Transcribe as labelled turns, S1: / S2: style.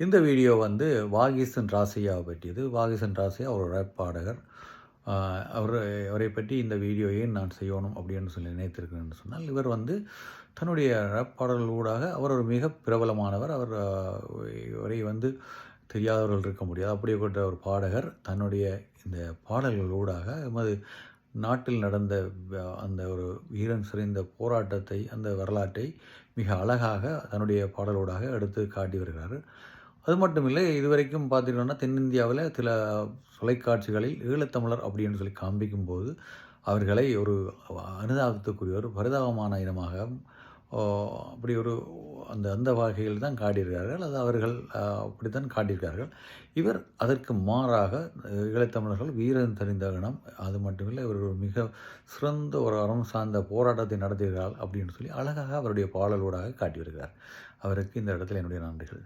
S1: இந்த வீடியோ வந்து வாகிசன் ராசையாவை பற்றியது. வாகிசன் ராசையா ஒரு பாடகர் அவர் அவரை பற்றி இந்த வீடியோ ஏன் நான் செய்யணும் அப்படின்னு சொல்லி நினைத்திருக்கிறேன்னு சொன்னால் இவர் வந்து தன்னுடைய ரேப் பாடல்களூடாக அவர் ஒரு மிக பிரபலமானவர். அவர் இவரை வந்து தெரியாதவர்கள் இருக்க முடியாது. அப்படிப்பட்ட ஒரு பாடகர். தன்னுடைய இந்த பாடல்களூடாக எமது நாட்டில் நடந்த அந்த ஒரு வீரன் சிறைந்த போராட்டத்தை அந்த வரலாற்றை மிக அழகாக தன்னுடைய பாடலோடாக எடுத்து காட்டி வருகிறார். அது மட்டும் இல்லை இதுவரைக்கும் பார்த்துக்கிட்டோன்னா தென்னிந்தியாவில் சில தொலைக்காட்சிகளில் ஈழத்தமிழர் அப்படின்னு சொல்லி காண்பிக்கும்போது அவர்களை ஒரு அனுதாபத்துக்குரிய ஒரு பரிதாபமான இனமாக அப்படி ஒரு அந்த அந்த வகையில் தான் காட்டியிருக்கிறார்கள். அது அவர்கள் அப்படித்தான் காட்டியிருக்கிறார்கள். இவர் அதற்கு மாறாக ஈழத்தமிழர்கள் வீரன் தெரிந்த இனம். அது மட்டுமில்லை இவர் ஒரு மிக சிறந்த ஒரு அறம் சார்ந்த போராட்டத்தை நடத்துகிறார் அப்படின்னு சொல்லி அழகாக அவருடைய பாடலோடாக காட்டி வருகிறார் அவருக்கு இந்த இடத்துல என்னுடைய நன்றிகள்.